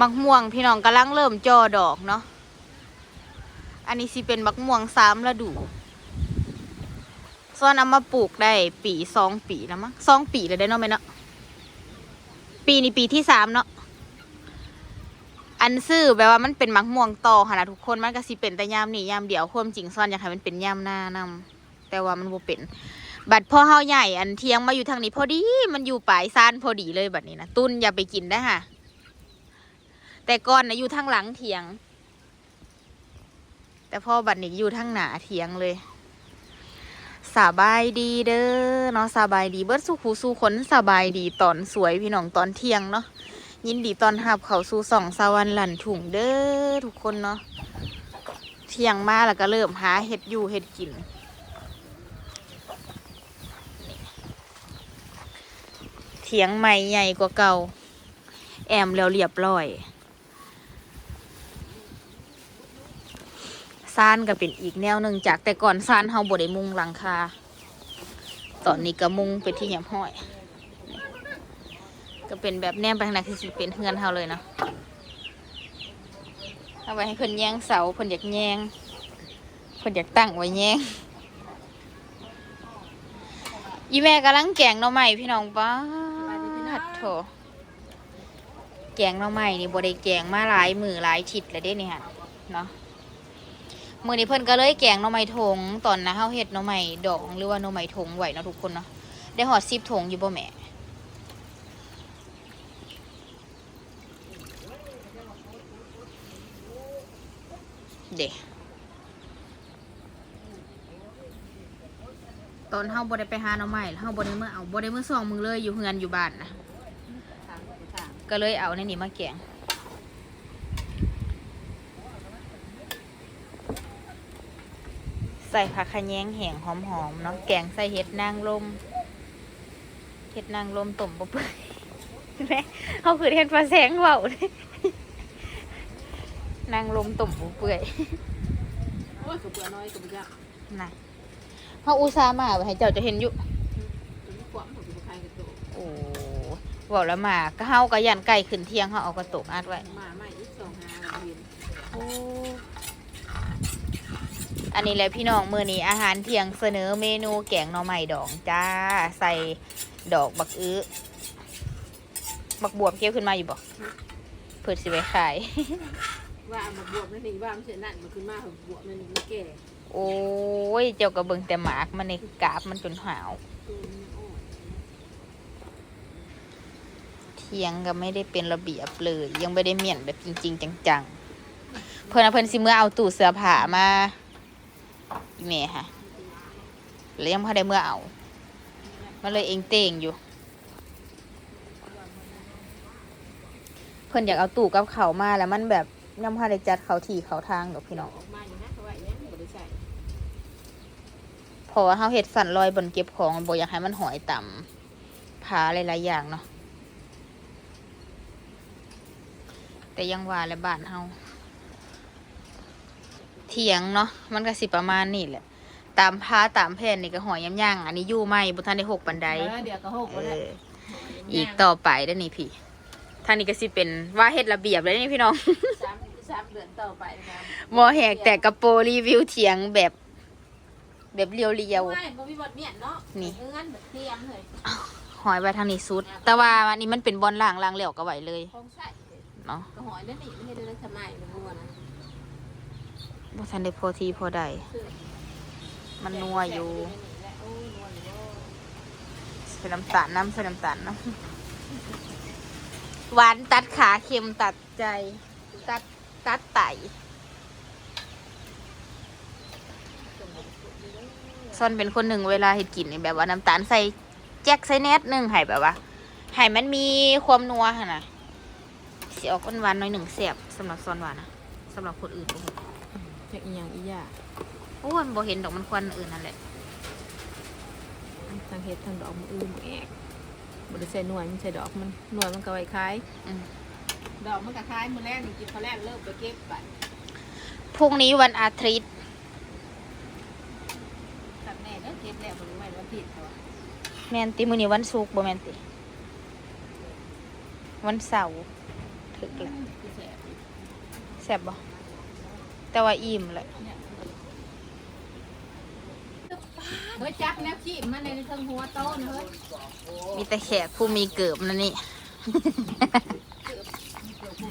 มักม่วงพี่น้องกำลังเริ่มจอดอกเนาะ อันนี้สิเป็นมักม่วงสามฤดูส่วนเอามาปลูกได้ปีสองปีแล้วมั้งสองปีเลยได้เนาะไหมเนาะ ปีนี้ปีที่สามเนาะ อันซื้อแบบว่ามันเป็นมักม่วงต่อค่ะนะทุกคนมันก็สิเป็นแต่ยามนี่ยามเดียวความจริงซ่อนอยากให้มันเป็นยามหน้านำแต่ว่ามันบ่เป็นบัดพ่อเฮาใหญ่อันเทียงมาอยู่ทางนี้พอดีมันอยู่ปลายซานพอดีเลยบัดนี้นะตุ้นอย่าไปกินได้ค่ะ แต่ก่อนนะอยู่ทางหลังเถียง แต่พ่อบัดนี้อยู่ทางหนาเถียงเลยสบายดีเด้อเนาะสบายดีเบิร์ดสุขูสู่คนสบายดีตอนสวยพี่น้องตอนเที่ยงเนาะยินดีตอนหับเขาสู่สองสวรรค์หลันถุงเด้อทุกคนเนาะเที่ยงมาแล้วก็เริ่มหาเห็ดอยู่เห็ดกินเถียงใหม่ใหญ่กว่าเก่า แอมแล้วเรียบร้อย ซานก็เป็นอีกแนวหนึ่งจากแต่ก่อนซานเฮาบ่ได้มุงหลังคา ตอนนี้ก็มุงไปที่หยำห้อย ก็เป็นแบบแนมไปทางไหนคือสิเป็นเฮือนเฮาเลยเนาะเอาไว้ให้เพิ่นแย่งเสาเพิ่นอยากแย่งเพิ่นอยากตั้งไว้แย่งอีแม่กำลังแกงหน่อไม้พี่น้องป้าดโถแกงหน่อไม้นี่บ่ได้แกงมาหลายมือหลายทิศแล้วเด้นี่ฮะเนาะ มือนี้เพิ่นก็เลยแกงหน่อไม้ถงตอนนะเฮาเฮ็ดหน่อไม้ดองหรือว่าหน่อไม้ถงไหวเนาะทุกคนเนาะได้หอดซิบถงอยู่บ่แม่เดตอนเฮาบ่ได้ไปหาหน่อไม้เฮาบ่ได้มื้อเอาบ่ได้มื้อสองมึงเลยอยู่เฮือนอยู่บ้านนะก็เลยเอาในนี้มาแกง ใส่ผักขะแยงแห้งหอมๆเนาะแกงใส่เห็ดนางลมเห็ดนางลมต้มบ่เปื่อยแม่เขาคือเห็ดปลาแสงเบาเลยนางลมต้มบ่เปื่อยโอ้ยกับเบื่อน้อยกับเบื่อนะเขาอุตส่าห์มาไว้ให้เจ้าจะเห็นอยู่ถึงความของใครกับตัวโอ้บอกแล้วมาก็เฮาก็ยันไก่ขึ้นเที่ยงเขาเอากระตกอัดไว้มาใหม่อีกสองหาเรียนโอ้ อันนี้แหละพี่น้องมือนี้อาหารเที่ยงเสนอเมนูแกงหน่อไม้ดองจ้าใส่ดอกบักอื้อบักบวบเกี้ยวขึ้นมาอยู่บอกเพื่อสิไปขาย ว่าเอามาบวบนั่นนี่ว่ามันเสียนั่นมันขึ้นมาเหบวบนั่นนี่มันแก่โอ้ย เจ้าก็เบิ่งแต่หมากมันในกาบมันจนหาว ตัวมันอ่อนเที่ยงก็ไม่ได้เป็นระเบียบเลย ยังไม่ได้เมียนแบบจริง ๆ จังๆ เพื่อนเอาเพื่อนสิเมื่อเอาตู้เสื้อผ้ามา อีเมค่ะแล้วยังพอได้เมื่อเอามันเลยเองเต่งอยู่ เพื่อนอยากเอาตู้กับเขามาแล้วมันแบบยังพอได้จัดเขาที่เขาทางดอกพี่น้องออเขาว่าอาเพราะว่าเฮาเฮ็ดสันลอยบนเก็บของบ่อยากให้มันหอยต่ำผาหลายๆอย่างเนาะแต่ยังว่าและบ้านเฮา เถียงเนาะมันก็สิประมาณนี้แหละ ตามพาตามแผ่นนี่ก็หอยยำย่างอันนี้อยู่ไหมบ่ทันได้หกปันไดเออเดี๋ยวก็หกเอแล้วออีกต่อไปเด้อนี่พี่ทางนี้ก็สิเป็นว่าเฮ็ดระเบียบเลยนี่พี่น้องสามสามเดือนต่อไปนะมอแหกแต่กระโปรงรีวิวเถียงแบบ แบบเรียวไม่บ่มีบทเมียนเนาะนี่ เงินแบบเทียมเลยๆหอยไว้ทางนี้สุด แต่ว่าอันนี้มันเป็นบอลล่างล่างเหลวก็ไหวเลยคงใส่เนาะก็หอยนั่นนี่ไม่ได้เลยทำไมมันมัวนะ บ่ทันได้พอทีพอใดมันนัวอยู่ใส่น้ำตาลน้ำใส่น้ำตาลน้ำหวานตัดขาเค็มตัดใจ ตัดตัดไตซ่อนเป็นคนหนึ่งเวลาเห็ดกินนี่แบบว่าน้ำตาลใส่แจ็คใส่แนทหนึ่งให้แบบว่าให้มันมีความนัวค่ะนะสีออกหวานๆหน่อยหนึ่งเสียบสำหรับซอนหวานนะสำหรับคนอื่นบ่ฮู้ จะอีหยังอีหย่าโอ้ยมันบ่เห็นดอกมันควันอื่นนั่นแหละทางเฮ็ดทางดอกมันอื่นแอกบ่ได้ใส่หน่วยมันใส่ดอกมันหน่วยมันก็ไว้ขาย อืมดอกมันก็คล้ายมือแรกนี่กินข้าวแรกเริ่มไปเก็บบัตรพรุ่งนี้วันอาทิตย์ตัดแม่เด้อเก็บแล้วบ่รู้ไว้วันผิดเขาอะแมนติมื้อนี้วันศุกร์บ่แมนติ วันเสาร์ถึถึกเลยแซ่บบ่ แต่ว่าอิ่มแหละเฮ้ยจักแนวขี้มันในเทิงหัวโตนเฮ้ยมีแต่แขกผู้มีเกิบนั่นนี่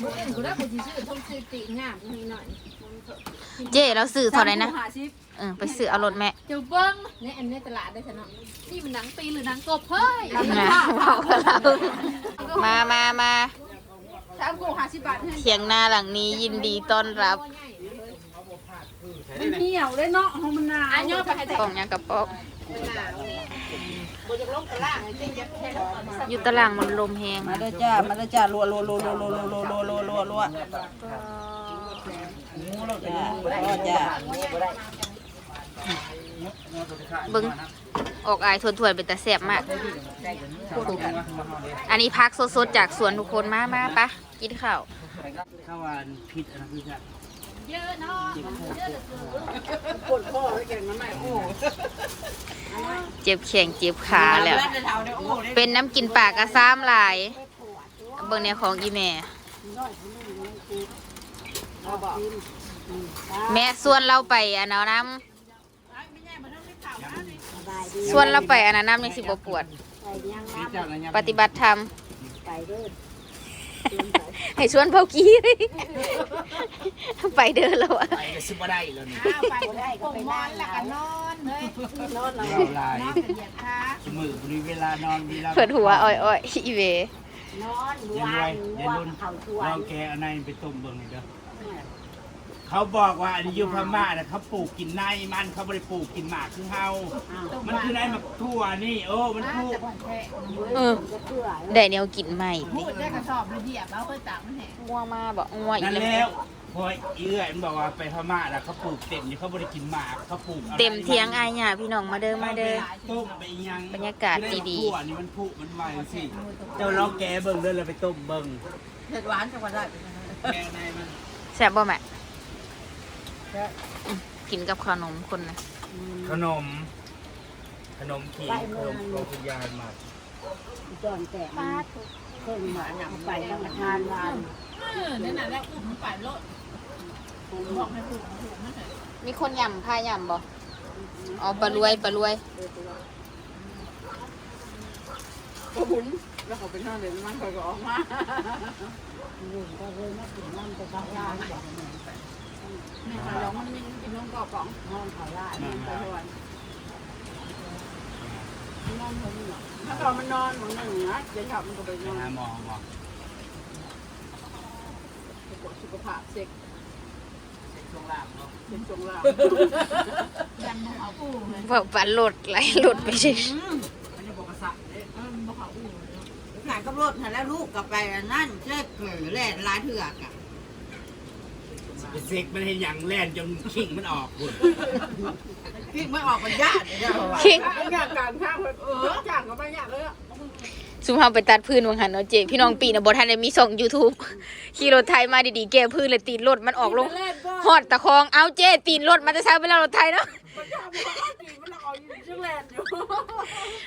กูเอ็นกูได้กูสิซื้อทงซื้อติงามนิดหน่อยเจ้เราซื้อเท่าไหร่นะสมห้าสิบเออไปซื้อเอารถแม่ เจ้าเบิ้งในอันในตลาดได้ชนะนี่มันหนังปีหรือหนังกบเฮ้ยนะมามามาสามกูห้าสิบบาทเฮ้ยเถียงหน้าหลังนี้ยินดีต้อนรับมัน เหี่ยวเลยเนาะของมันหนาวอันย่อไปให้แต่กล่องยังกระป๋องมันหนาวกูจะลงตลาดไอ้เจ๊ยักษ์แค่อยู่ตารางมันลมแหงมาเด้อจ้ามาเด้อจ้ารัวรัวรัวรัวรัวรัวรัวรัวรัวรัวรัวจ้าพ่อจ้าเบิ้งออกอายทวนๆเป็นตาแสบมาก อันนี้พักสดๆจากสวนทุกคนมามาปะกินข้าวข้าวหวานผิดอันนั้นคือจะ เยอะเนาะเยอะเหลือเกินปวดพ่อแล้วแกงน้ำใหม่โอ้เจ็บแข้งเจ็บขาแล้วเท่าเนี่ยโอ้เป็นน้ำกินปากกระซ้ำหลายเบิ่งในของอีแม่แม่ส่วนเราไปอันนั้นน้ำส่วนเราไปอันนั้นน้ำยังสิบปวดผิดจากอะไรเนี่ยปฏิบัติธรรม ให้ชวนเผากี้ไปเดินแล้วอะไปก็ซื้อมาได้แล้วนี่อ้าวไปได้ก็ไปนอนแล้วก็นอนเฮ้ยนอนเราลายนอนกันเหยียดขาสมือบริเวลานอนเวลาเปิดหัวอ้อยอ้อยๆอีเวนอนเย็นรวยเย็นรุ่นลองแกเอาในไปต้มเบิ่งหน่อยเด้อ เขาบอกว่าอันนี้อยูพม่าน่ะเขาปลูกกินในมันเขาไม่ได้ปลูกกินหมากคือเฮามันคือในหมักทั่วนี่โอ้มันปลูกเออได้แนวกินใหม่พูดได้กระสอบเหยียบเอาไปตากมันแห้งงัวมาบอกงัวอีนั่นแล้แล้ววพอเอื้อยมันบอกว่าไปพม่าน่ะเขาปลูกเต็มอยู่เขาไม่ได้กินหมากเขาปลูกอาเต็มเทียงอายหยาพี่น้องมาเด้อมาเด้อต้มไปยังบรรยากาศดีๆๆอันนี้มันผุมันใหม่สิเจ้าลองแกเบิ่งเด้อเลยไปต้มเบิ่งเผ็ดหวานจังหวัดได้แกในมันแซ่บบ่แม่อืม กินกับขนมคนนะขนม ขนมขิงขนมโรคุยานมาจอนแตกเครื่องหมาหนังไปแล้วมาทานหวานเออนั่นน่ะแล้วอุ้มมันไปรถบอกให้ผูกผูกมันเถอะมีคนยำผ้ายำบ่อ๋อปลารวยปลารวยก็หุนแล้วเขาเป็นห้าเดือนมันเขาก็ออกมาแม่ ขอร้องมันยังกินน้องกอกกล่องห้องเขาละมันไปทวนนอนคนหนึ่งถ้าเรามันนอนมันหนึ่งนะเดี๋ยวขับมันก็ไปนอนหาหมอหมอสุขภาพเซ็กช่วงล่างเนาะเป็นจงล่างยันน้องเอาอู้เลยว่าปันหลดไหลหลดไปสิอันนี้บอกกษัตริย์เด้เออบอกเขาอู้เลยหลานกับรถแล้วลูกกับไปนั่นเจ๊เกลือแหล่ลายเถือกอะ ไปเซ็กมันให้หยังแล่นจนขิงมันออกคุณพี่ไม่ออกมันยากเลยคิงยากการข้างเออจ้างก็ไม่ยากเลยซุมเฮาไปตัดพื้นวังหันเนาะเจพี่น้องปีน่ะบ่ทันได้มีช่อง YouTube ขี่รถไทยมาดีๆแก้พื้นเลยตีนรถมันออกลงฮอดตะคองเอาเจตีนรถมันจะใช้ไปแล้วรถไทยเนาะ มันยากเพราะว่าจีมันออกอยู่ชื่อแลนด์อยู่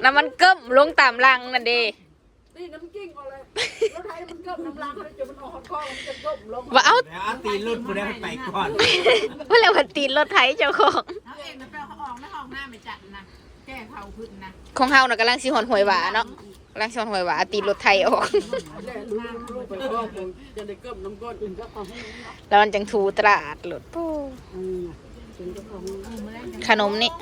แล้วมันเกิ้มลงตามรังนั่นเด้ นี่น้ำกิ้งเอาเลยรถไทยมันเกิบน้ำลังเลยจนมันออกข้อมันจะก้มลงว่าเอาแล้วเอาตีนรุ่นผู้ได้ไปก่อนเมื่อแล้วว่าตีนรถไทยเจ้าของเอาเองนะแปลเขาออกในห้องหน้าไม่จัดนะแก้เผาพื้นนะของเฮาน่ะกำลังสิหอนหวยหวาเนาะกำลังสิหอนหวยหวาเอาตีนรถไทยออกแลนด์รู้รู้ไปก้มจะได้ก้มน้ำก้นอื่นก็ของแล้วมันจังทูตราดรถปูอืมเป็นเจ้าของ ขนมนี่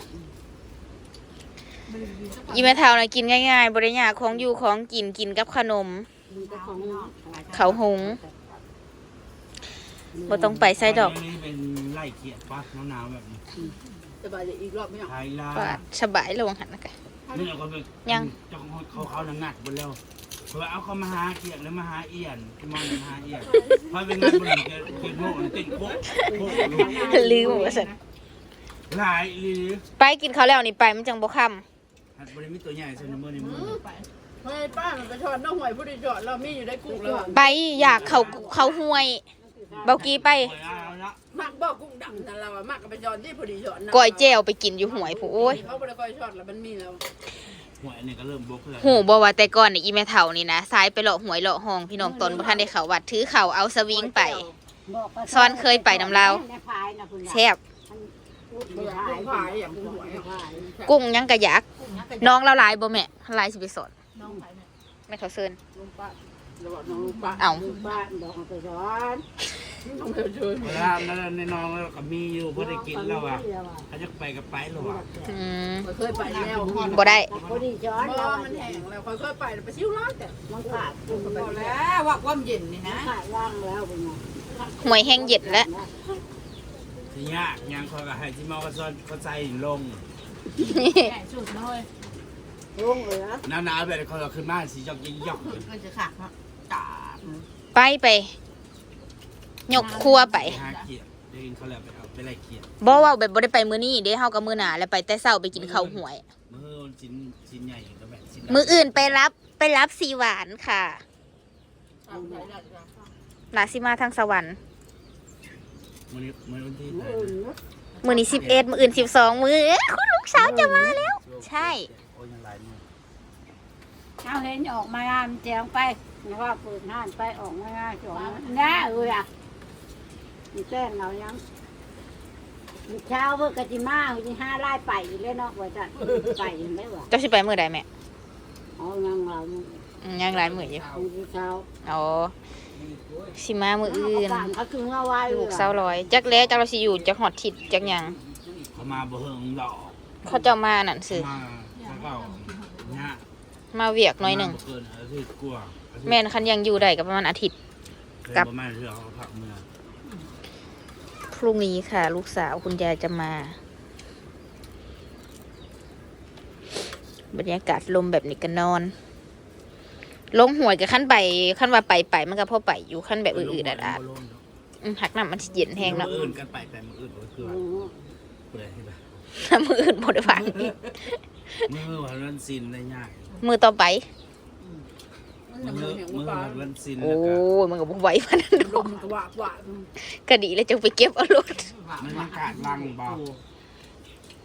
อีแม่เท่าน่ะกินง่ายๆบ่ได้ยากของอยู่ของกินกินกับขนมเป็นเจ้าของเขาหงบ่ต้องไปไส้ดอก นี่เป็นไล่เขียดปะหนาวๆแบบนี้จะไปอีกรอบไม่เอาไทยลาว่าสบายระวังหันนะกะ นี่เราก็ไปยัง เจ้าของเขาเขาหนังงัดบนแล้วเพราะว่าเอาเขามาหาเขียดแล้วมาหาเอียนที่มองมาหาเอียนพอเป็นงัดบนเกิดเกิดโง่เต้นโค้โค้ลืมว่าซั่นหลายหรือไปกินข้าวแล้วนี่ไปมันจังบ่ค่ำ หัดบริมิตตัวใหญ่ใส่ในมือในมือเฮ้ยป้ามันไปชอนน้องหวยผู้ดีจอดเรามีอยู่ได้กุ้งแล้วไปอยากเขาเขาห้วย เบากี้ไปเอาละมักบอกกุ้งดำนั่นเราอะมักก็ไปจอนที่ผู้ดีจอดก้อยแจ่วไปกินอยู่ห้วยผู้โอ้ยเขาไปก้อยชอดแล้วมันมีแล้วหัวอันนี้ก็เริ่มบกเลยหูบ่ว่าแต่ก่อนนี่อีแม่เฒ่านี่นะซ้ายไปเลาะหวยเลาะห้องพี่น้องตนบ่ทันได้เข้าวัดถือเข่าเอาสวิงไปซ้อนเคยไปนำเราแซ่บเบื่อลูกพายอย่างหัวอย่างกุ้งยังกะยัก น้องเราหลายบ่แม่หลายสิไปสอนน้องไผ่เนี่ยแม่เขาเซินลุงป้าเราบอกน้องลุงป้าเอ้าลุงป้าดอกไปสอนน้องเบลเชิญเวลานั้นในน้องแล้วก็มีอยู่เพื่อได้กินแล้วว่ะเขาจะไปกับไปแล้วว่ะอืมเคยไปแล้วบ่ได้พอดีช้อนบ่เรามันแห้งแล้วเคยไปไปซิ้วร้านแต่มันขาดคุณบอกแล้วว่าความเย็นนี่นะขาดว่างแล้วเป็นไงหวยแห้งเย็นแล้วที่ยากยังคอยกับให้ที่มอก็ซ้อนเขาใจลง แก่สุดเลยลุงเหลือหนาวๆแบบเขาเราขึ้นมาสีจอกยิงยอกก็จะขาดเนาะจ้าไปไปยกครัวไปหาเกียร์ได้ยินเขาแล้วไปเอาไปไล่เกียร์บ่เว้าแบบบ่ได้ไปมื้อนี้เด้เฮากับมื้อหน้าแล้วไปแต่เช้าไปกินข้าวหวย มือชิ้นชิ้นใหญ่ก็แบบชิ้นมื้ออื่นไปรับไปรับสีหวานค่ะลาสิมาทางสวรรค์มือนี้มือวันที่ มืออื่นเนอะมื้อนี้11มื้ออื่น12มื้อเอ๊ะคุณลูกสาวจะมาแล้ว ใช่โอ้ยยังหลายมือเอาเห็นออกมางานเจียงไปนะว่าเปิดห้านไปออกมางานจอดน้าเอ้ยอะมีแจ้งเรายังมีเช้าเพื่อกะจิมามีห้าไล่ไปเลยเนาะว่าจะไปไม่หวะเจ้าสิไปมื้อใดแม่เอายังเราอืมยังหลายมื้ออยู่ มีเช้า อ๋อ สิมามื้ออื่นต่างเขาคือเงาไว้ลูกสาวร้อย จักแล้จักเราสิอยู่จักฮอดทิศจักหยังเขามาบ่เฮิงดอกเขาเจ้ามานั่นสิมาแล้วก็เนี่ยมาเวียกหน้อยหนึงเกินอาทิตย์กลัวแม่นคันยังอยู่ได้ก็ประมาณอาทิตย์กลับประมาณเรื่องเขาผักเมืองพรุ่งนี้ค่ะ ลูกสาวคุณยายจะมา บรรยากาศลมแบบนี้ก็นอน ลงหวยกับขั้นไปขั้นว่าไปไปมันก็พอไปอยู่ขั้นแบบอื่นๆอะอะอืมหักน้ำมันสิเย็นแห้งเนาะมืออื่นกันไปแต่มืออื่นก็คือว่าเปิดให้แบบน้ำมืออื่นหมดฟังมือวันวันซินได้ยากมือต่อไปมันมือเหนียวมือปลาวันวันซินโอ้แล้วก็ยมันก็บ่ไหวพันนั้นลดอกมมันก็ว่าว่าก็ดีแล้วจะไปเก็บเอารถมันอากาศลังเบา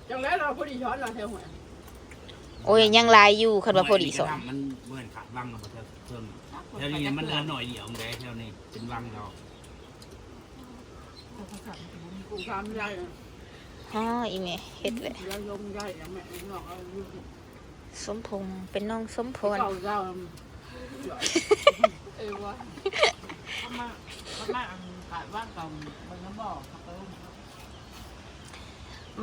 จังแล้วเราพอดีช้อนเราเท่าไหร่ โอ้ยยังลายอยู่คันว่าพอดีสองมันเหมือนขาดลังเราเท่าเท่านี้แถวนี้มันเหลือหน่อยเดียวไงแถวนี้เป็นลังเรากูทำได้อ๋ออีเมเฮ็ดเลยแล้วลมได้แล้วแม่นอกเอาสมพงษ์เป็นน้องสมพรเก่าเจ้าเออวะเขามาเขามาอันกาดว่างกับมันก็บอกเขาไปว่า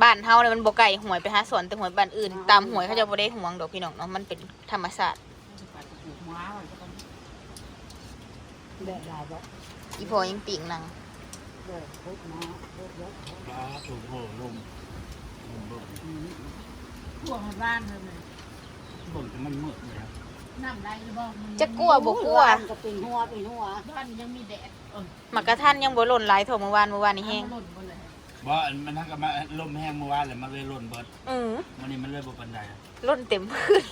บ้านเฮาเนี่ยมันบ่ไกลหวยไปหาสวนแต่หวยบ้านอื่น ตามหวยเขาจะบ่ได้ห่วงดอกพี่น้องเนาะมันเป็นธรรมชาติจะไปปลูกม้าอะไรก็ต้องแบบไรบ่อีพอยังปิ่งนังแบบพุทธนะพุทธแล้วปลาถูกโหลมลมเบิ่งพวกมันบ้านเลยมันเบิ่งแต่มันมืดเลยครับน้ำได้หรือบ่มันจะกลัวบ่กลัวก็เป็นหัวเป็นหัวบ้านยังมีแดดเออมักกะทันยังบ่หล่นหลายเท่าเมื่อวานเมื่อวานนี่แห้งหล่นหมดเลย บ่มันทั้งกับมาลมแห้งเมื่อวานเลยมันเลยหล่นเบิดอือวันนี้มันเลยบ่ปันใดหล่นเต็มพื้น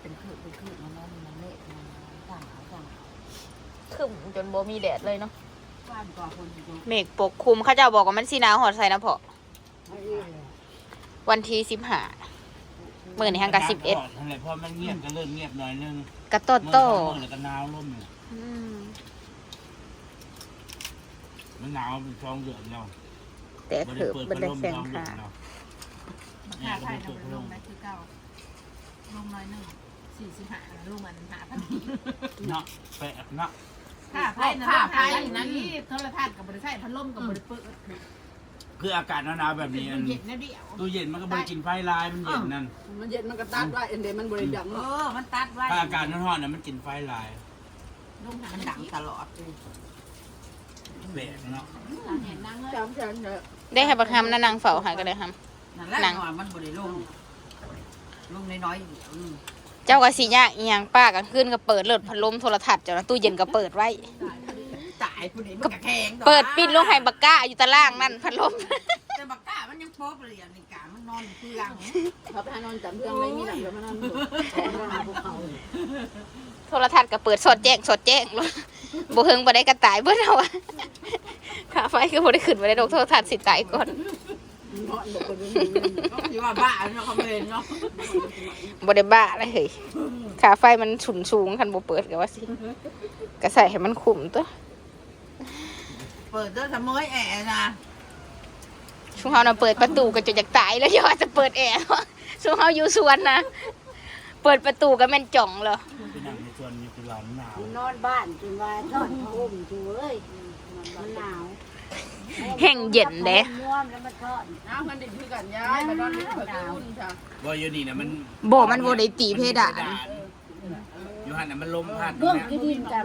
เป็นคือเป็นคือมันนั่นมันเละมันต่างต่างครึมจนบ่มีแดดเลยเนาะบ้านก่อคนอยู่เมฆปกคลุมเขาเจ้าบอกว่ามันสิหนาวฮอดใส่นะพ่อไม่ได้เลยวันที่15มื้อนี้หังกะ11นั่นแหละพอมันเงียบก็เริ่มเงียบหน่อยนึงกะโตโตเมื่อสองมื้อแล้วก็หนาวลมอืม มันหนาวเป็นช่องเดือนแล้วแต่บ่เถิบเปิดบ่พัดได้ลมแสงช่องเดือค่ะนแล้วมันค่าไฟทำลงได้คือเก่าลงน้อยหนึ่งสี่สิบห้าลงมันหาพันเนาะแปลกเนาะค่าไฟนะค่าไฟนั่นนี่โทรทัศน์กับบริษัทพัดลมกับบริษัทคืออากาศหนาวๆแบบนี้อันเย็นนะเดียวตู้เย็นมันก็บ่ได้กินไฟลายมันเย็นนั่นมันเย็นมันก็ตัดไว้เอ็นเดมันบริดังเออมันตัดไว้ถ้าอากาศร้อนๆน่ะมันกินไฟลายลงหามันมันดัดังงตลอดแปลก เนาะเห็นนางเลยจำฉันเถอะได้ให้บักฮำนะนางเฝ้าหาก็ได้ฮำนั่นแหละหนัง ว่ามันบริลงลงน้อยๆเดียวนึงเจ้าก็สิยากอีหยังป้ากลางคืนก็เปิดเลิศพัดลมโทรทัศน์เจ้านะตู้เย็นก็เปิดไว้ ตายผู้นี้มันกระแข็งเปิดปิดลงให้บักก้าอยู่ตารางนั่นพัดลม แต่บักกะมันยังโป๊บเลยอะนี่กะมัน นอนอยู่เพื่องเขาไปนอนจำเพื่องไม่มีหลังเดี๋ยวมันนอนอยู่ของมาภูเขาโทรทัศน์ก็เปิดสดแจ้งสดแจ้งเลยบ่เฮิงบ่ได้กระต่ายเบิ่นเอาอะค่าไฟคือบ่ได้ขึ้นบ่ได้ดอกโทรทัศน์สิตายก่อนนอนบอกคนนี้ก็คิดว่าบ้าเนาะเขาไม่เห็นเนาะบ่ได้บ้าเลยเฮ้ยค่าไฟมันฉุนสูงคันบ่เปิดก็ว่าสิก็ใส่ให้มันคุ้มตัวเปิดด้วยทำเมยแอะนะ ช่วงเฮาน่ะเปิดประตูก็จะอยากตายแล้วอย่าว่าจะเปิดแอร์ช่วงเฮาอยู่สวนนะเปิดประตูก็แม่นจ่องเหรอไปนั่งในส่วนอยู่ที่ว่ามันหนาว นอนบ้านจนว่านอนผ้าห่มจูเอ้ยมันหนาวแห้งเย็นเด้ม่วมแล้วมันทอดน้ามันดิคือกันย้ายมานอนนี่เปิดอุ่นจ้ะว่าอยู่นี่นะมันบ่มันบ่ได้ตีเพดานอยู่หันน่ะมันลมพัดเบื้องนะที่ดินกัน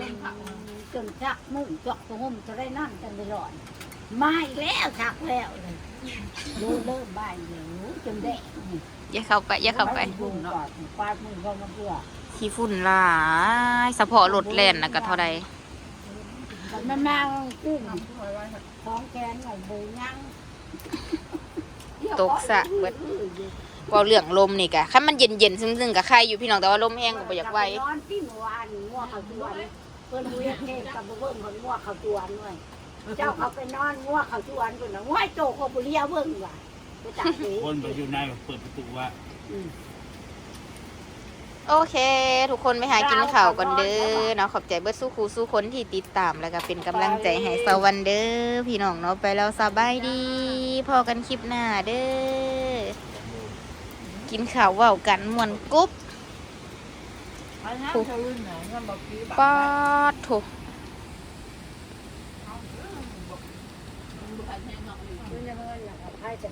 จนชักมุ่งจอกผ้าห่มจะได้นั่นกันไปหลอนไม่แล้วชักแล้วเลย เริ่มเริ่มบ่ายเหนียวจนแดงอย่าเข้าไปอย่าเข้าไปบุญเนาะปาดมือเข้ามาเพื่อขี้ฝุ่นหลายเฉพาะรถแล่นน่ะก็เท่าใดมันมาขึ้นของแกนหน่อยเบยยังตกสะเบิดเว้าเรื่องลมนี่กะคันมันเย็นๆซึ้งๆก็ใครอยู่พี่น้องแต่ว่าลมแห้งก็บ่อยากไหวนอนที่เมื่อวานงัวเขาจวนเพิ่นรู้ยังเทศกับเบิ่งคนงัวเขาจวนด้วย เจ้าเขาไปนอนงัวเขาจวนคนน่ะงัวโตก็บ่เลี้ยวเบิ่งว่ะไปจับเองคนไปอยู่ในเปิดประตูว่าโอเค ทุกคนไปหากินข้าวก่อนเด้อเนาะขอบใจเบิดสู้ครูสู้คนที่ติดตามแล้วก็เป็นกำลังใจให้สวันเด้อพี่น้องเนาะไปแล้วสบายดี พอกันคลิปหน้าเด้อกินข้าวเว้ากันม่วนกุ๊บอันนั้นจะรุ่นไหนนั่นบอกกี้ปอดโถเ Gracias.